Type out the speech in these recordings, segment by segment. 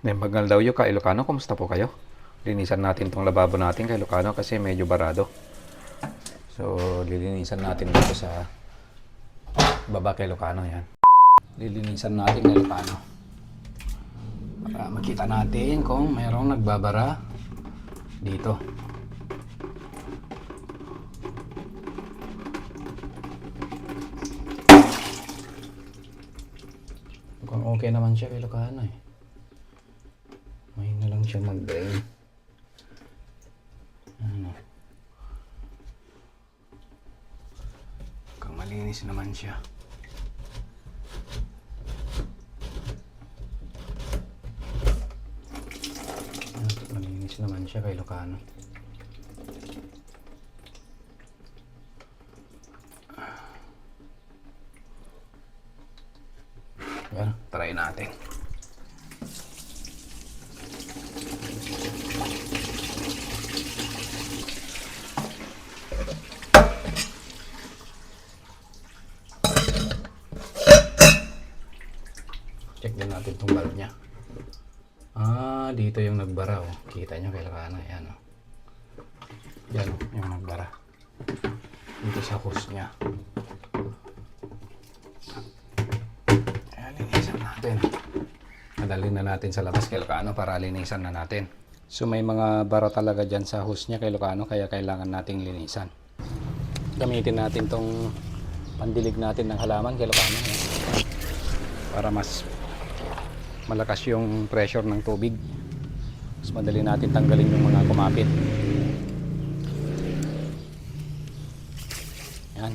May magal daw yung kay Ilocano. Kumusta po kayo? Linisan natin tong lababo natin kay Ilocano kasi medyo barado. So, lilinisan natin dito sa baba kay Ilocano. Yan. Lilinisan natin kay Ilocano. Para makita natin kung mayroong nagbabara dito. Mukhang okay naman siya kay Ilocano eh. Siya mag-drain. Ano? Mukhang malinis naman siya. Ano, Malinis naman siya kay Ilocano. Yan, try natin. Natin itong valve niya. Ah, dito yung nagbara oh. Kita nyo kailangan na yan oh. Yan oh, yung nagbara. Dito sa hose niya. Linisan natin. Madali na natin sa labas kay Lucano para linisan na natin. So may mga bara talaga dyan sa hose niya kay Lucano kaya kailangan nating linisan. Gamitin natin tong pandilig natin ng halaman kay Lucano. eh. Para mas malakas yung pressure ng tubig. Mas madali natin tanggalin yung mga kumapit. Yan.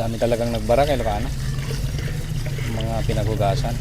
Dami talagang nagbara kay Lucano. Mga pinagugasan.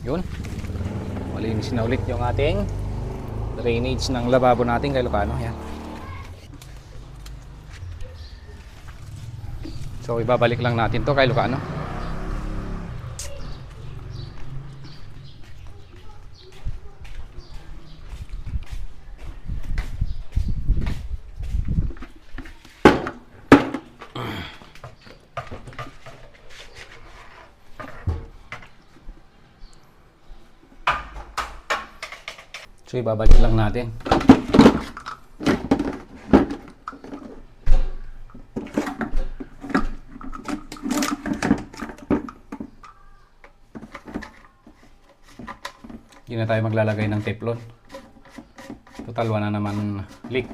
Yun. Malinis na ulit yung ating drainage ng lababo natin kay Lucano. Yan. So ibabalik lang natin to kay Lucano. So ibabalik lang natin. Hindi na tayo maglalagay ng teflon. Total wala naman leak.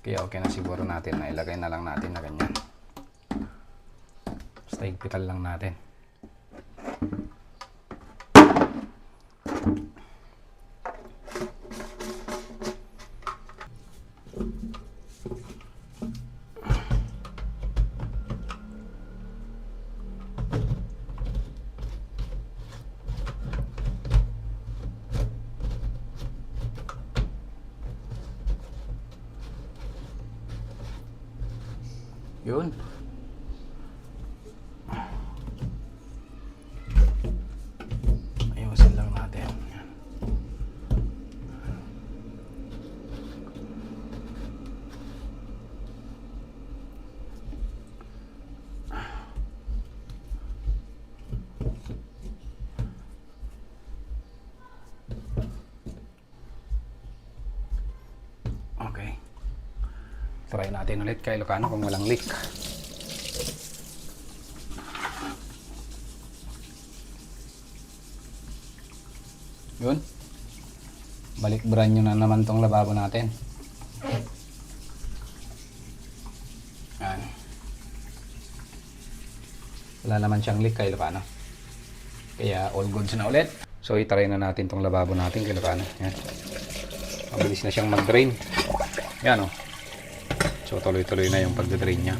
Kaya okay na siguro natin na ilagay na lang natin na ganyan. Basta higpitan lang natin. Yun. Try natin ulit kay Lucano kung walang leak. Yun. Balik brand nyo na naman tong lababo natin. Yan. Wala naman siyang leak kay Lucano. Kaya all goods na ulit. So itry na natin tong lababo natin kay Lucano. Yan. Mabilis na siyang mag-drain. Yan o. So tuloy-tuloy na yung pag-drain niya.